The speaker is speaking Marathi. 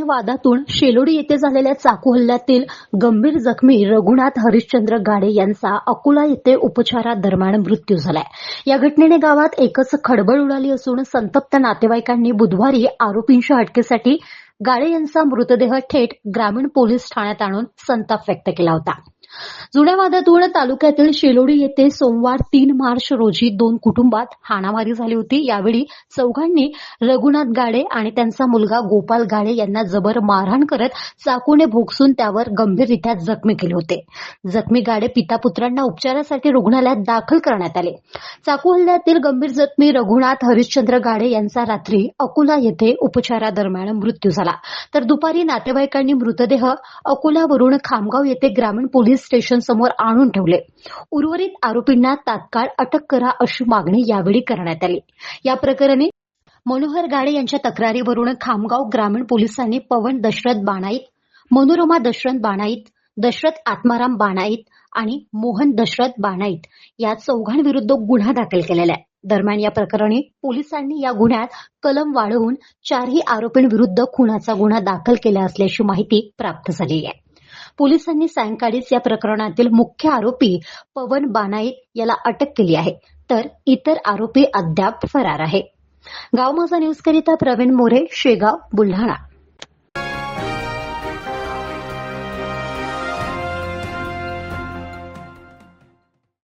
जुन्या वादातून शेलोडी येथे झालेल्या चाकू हल्ल्यातील गंभीर जखमी रघुनाथ हरिश्चंद्र गाडे यांचा अकोला येथे उपचारादरम्यान मृत्यू झालाय. या घटनेने गावात एकच खडबड उडाली असून संतप्त नातेवाईकांनी बुधवारी आरोपींच्या अटकेसाठी गाडे यांचा मृतदेह थेट ग्रामीण पोलीस ठाण्यात आणून संताप व्यक्त केला होता. जुन्या वादातून तालुक्यातील शेलोडी येथे सोमवार तीन मार्च रोजी दोन कुटुंबात हाणामारी झाली होती. यावेळी चौघांनी रघुनाथ गाडे आणि त्यांचा मुलगा गोपाल गाडे यांना जबर मारहाण करत चाकूने भोगसून त्यावर गंभीररित्या जखमी केले होते. जखमी गाडे पिता पुत्रांना उपचारासाठी रुग्णालयात दाखल करण्यात आले. चाकू हल्ल्यातील गंभीर जखमी रघुनाथ हरिश्चंद्र गाडे यांचा रात्री अकोला येथे उपचारादरम्यान मृत्यू झाला. तर दुपारी नातेवाईकांनी मृतदेह अकोल्यावरून खामगाव येथे ग्रामीण पोलीस स्टेशन समोर आणून ठेवले. उर्वरित आरोपींना तात्काळ अटक करा अशी मागणी यावेळी करण्यात आली. या प्रकरणी मनोहर गाडे यांच्या तक्रारीवरून खामगाव ग्रामीण पोलिसांनी पवन दशरथ बाणाईत मनोरमा दशरथ बाणाईत दशरथ आत्माराम बाणाईत आणि मोहन दशरथ बाणाईत या चौघांविरुद्ध गुन्हा दाखल केलेला आहे. दरम्यान या प्रकरणी पोलिसांनी या गुन्ह्यात कलम वाढवून चारही आरोपींविरुद्ध खुनाचा गुन्हा दाखल केला असल्याची माहिती प्राप्त झाली आहे. पोलिसांनी सायंकाळीच या प्रकरणातील मुख्य आरोपी पवन बानाईत याला अटक केली आहे. तर इतर आरोपी अद्याप फरार आहे. गावमाझा न्यूज करिता प्रवीण मोरे शेगाव बुलढाणा.